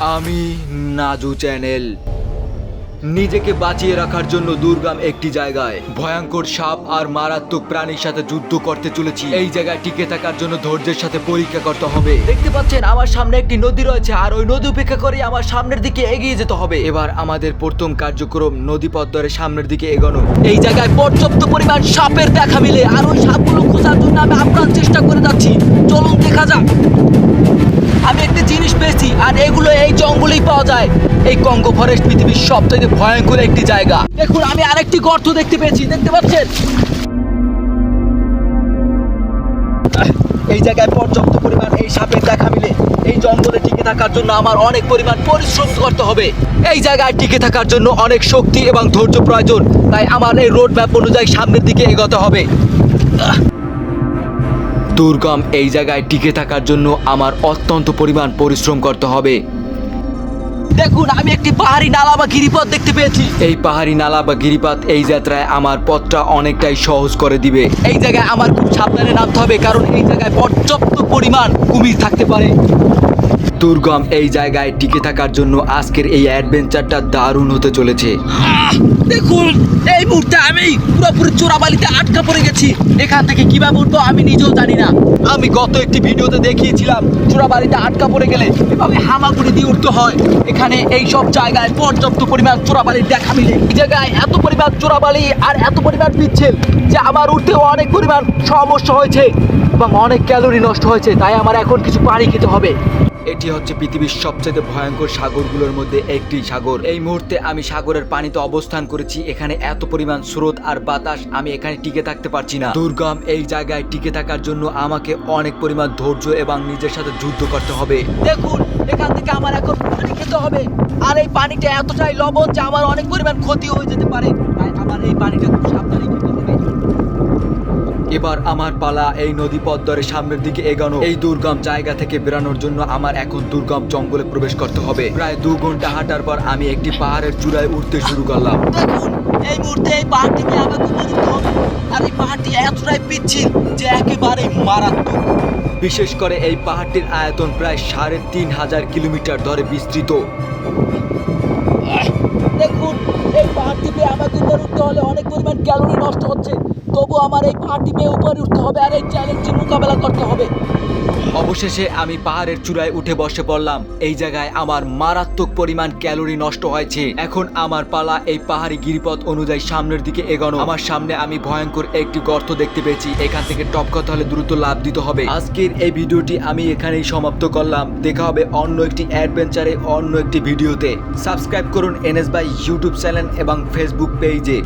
আমি নাজু চ্যানেল। নিজেকে বাঁচিয়ে রাখার জন্য দুর্গম একটি জায়গায়। ভয়ঙ্কর সাপ আর মারাত্মক প্রাণীর সাথে যুদ্ধ করতে চলেছি। এই জায়গায় টিকে থাকার জন্য ধৈর্যের সাথে পরীক্ষা করতে হবে। দেখতে পাচ্ছেন, আমার সামনে একটি নদী রয়েছে আর ওই নদী উপেক্ষা করে আমার সামনের দিকে এগিয়ে যেতে হবে। এবার আমাদের প্রথম কার্যক্রম নদী ধরে সামনের দিকে এগোনো। এই জায়গায় পর্যাপ্ত পরিমাণ সাপের দেখা মিলে আর ওই সাপগুলো খোঁজার জন্য আমি আপ্রাণ চেষ্টা করে যাচ্ছি। চলুন, দেখা যাক। আমি আর এগুলো এই জঙ্গলেই পাওয়া যায়। এই কঙ্গো ফরেস্ট পৃথিবীর সব থেকে ভয়ঙ্কর একটি জায়গা। দেখুন, আমি আরেকটি গর্ত দেখতে পেয়েছি, দেখতে পাচ্ছেন? এই জায়গায় পর্যাপ্ত পরিমাণ এই সাপের দেখা মিলে। এই জঙ্গলে টিকে থাকার জন্য আমার অনেক পরিমাণ পরিশ্রম করতে হবে। এই জায়গায় টিকে থাকার জন্য অনেক শক্তি এবং ধৈর্য প্রয়োজন। তাই আমার এই রোড ম্যাপ অনুযায়ী সামনের দিকে এগোতে হবে। দুর্গম এই জায়গায় টিকে থাকার জন্য আমার অত্যন্ত পরিমাণ পরিশ্রম করতে হবে। দেখুন আমি একটি পাহাড়ি নালা বা গিরিপথ দেখতে পেয়েছি। এই পাহাড়ি নালা বা গিরিপথ এই যাত্রায় আমার পথটা অনেকটাই সহজ করে দিবে। এই জায়গায় আমার খুব সাবধানে নামতে হবে কারণ এই জায়গায় পর্যাপ্ত পরিমাণ কুমির থাকতে পারে। দুর্গম এই জায়গায় টিকে থাকার জন্য আজকের এই অ্যাডভেঞ্চারটা দারুণ হতে চলেছে। দেখুন, এই মুহূর্তে আমি পুরোপুরি চোরাবালিতে আটকা পড়ে গেছি। এখান থেকে কীভাবে উঠবো আমি নিজেও জানি না। আমি গত একটি ভিডিওতে দেখিয়েছিলাম চোরাবালিতে আটকা পড়ে গেলে এভাবে হামাগুড়ি দিয়ে উঠতে হয়। এখানে এই সব জায়গায় পর্যাপ্ত পরিমাণ চোরাবালির দেখা মিলে। এই জায়গায় এত পরিমাণ চোরাবালি আর এত পরিমাণ পিচ্ছিল যে আমার উঠতেও অনেক পরিমাণ সমস্যা হয়েছে এবং অনেক ক্যালোরি নষ্ট হয়েছে, তাই আমার এখন কিছু পানি খেতে হবে। এটি হচ্ছে পৃথিবীর সবচেয়ে ভয়ঙ্কর সাগরগুলোর মধ্যে একটি সাগর। এই মুহূর্তে আমি সাগরের পানিতে অবস্থান করেছি, এখানে এত পরিমাণ স্রোত আর বাতাস আমি এখানে টিকে থাকতে পারছি না। দুর্গম এই জায়গায় টিকে থাকার জন্য আমাকে অনেক পরিমাণ ধৈর্য এবং নিজের সাথে যুদ্ধ করতে হবে। দেখুন, এখান থেকে আমার এখন পানি খেতে হবে। আর এই পানিটা এতটাই লবণ যে আমার অনেক পরিমাণ ক্ষতি হয়ে যেতে পারে। আমার এই পানিটা খুব সাবধানে খেতে হবে। এবার আমার পালা এই নদী পথ সামনের দিকে এগানো। এই দুর্গম জায়গা থেকে বেরানোর জন্য আমার এখন দুর্গম জঙ্গলে প্রবেশ করতে হবে। প্রায় দু ঘণ্টা হাঁটার পর আমি একটি পাহাড়ের চূড়ায় উঠতে শুরু করলাম। দেখুন এই মুহূর্তে এই পাহাড়টিকে আমাকে উঠতে হবে। আর এই পাহাড়টি এতটাই পিচ্ছিল যে একেবারে মারাত্মক। বিশেষ করে এই পাহাড়টির আয়তন প্রায় সাড়ে তিন হাজার কিলোমিটার ধরে বিস্তৃত। দেখুন এই পাহাড়টি পেয়ে আমাকে উপরে উঠতে হলে অনেক পরিমাণ ক্যালোরি নষ্ট হচ্ছে। তবু আমার এই পাহাড়টি পেয়ে উপরে উঠতে হবে আর এই চ্যালেঞ্জটির মোকাবেলা করতে হবে। অবশেষে আমি পাহাড়ের চূড়ায় উঠে বসে পড়লাম। এই জায়গায় আমার মারাত্মক পরিমাণ ক্যালোরি নষ্ট হয়েছে। এখন আমার পালা এই পাহাড়ি গিরিপথ অনুযায়ী সামনের দিকে এগোনো। আমার সামনে আমি ভয়ঙ্কর একটি গর্ত দেখতে পেয়েছি। এখান থেকে টপ কথা হলে দ্রুত লাভ দিতে হবে। আজকের এই ভিডিওটি আমি এখানেই সমাপ্ত করলাম। দেখা হবে অন্য একটি অ্যাডভেঞ্চারে অন্য একটি ভিডিওতে। সাবস্ক্রাইব করুন এনএস বাই ইউটিউব চ্যানেল এবং ফেসবুক পেজে